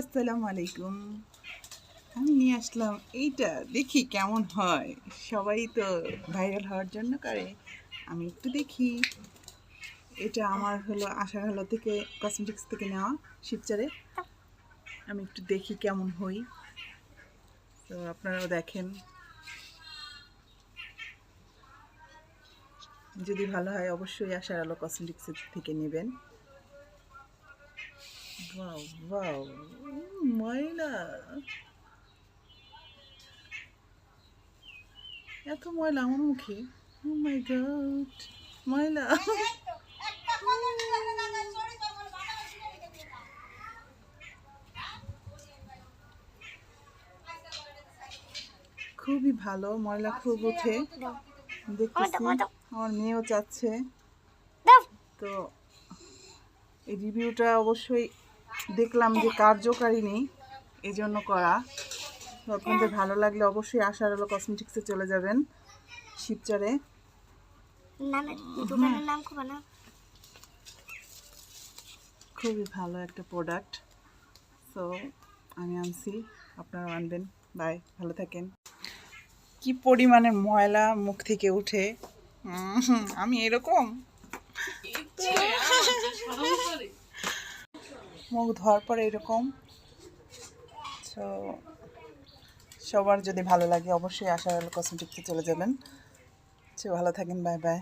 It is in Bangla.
আসসালামু আলাইকুম। আমি নিয়ে আসলাম এইটা, দেখি কেমন হয়। সবাই তো ভাইরাল হওয়ার জন্য করে, আমি একটু দেখি। এটা আমার হলো আশার হলো থেকে কসমেটিক্স থেকে নেওয়া শিবচারে। আমি একটু দেখি কেমন হই। তো আপনারাও দেখেন। যদি ভালো হয় অবশ্যই আশার আলো কসমেটিক্স থেকে নেবেন। ময়লা এত ময়লা আমার মুখে মাই গড ময়লা খুবই ভালো ময়লা খুব ওঠে। দেখতেছি আমার মেয়েও চাচ্ছে তো এই রিভিউটা অবশ্যই দেখলাম যে কার্যকারী নেই এই জন্য করা। তো আপনাদের ভালো লাগলে অবশ্যই আশার আলো কসমেটিক্সে চলে যাবেন শিবচারে। নামের দোকানের নাম খুব না খুবই ভালো একটা প্রোডাক্ট সো আমি আনছি আপনারা আনবেন। বাই ভালো থাকেন। কি পরিমাণে ময়লা মুখ থেকে উঠে। আমি এরকম? মুখ ধোয়ার পরে এরকম। তো সবার যদি ভালো লাগে অবশ্যই আশা কসমেটিক্সে চলে যাবেন। সে ভালো থাকেন বাই বাই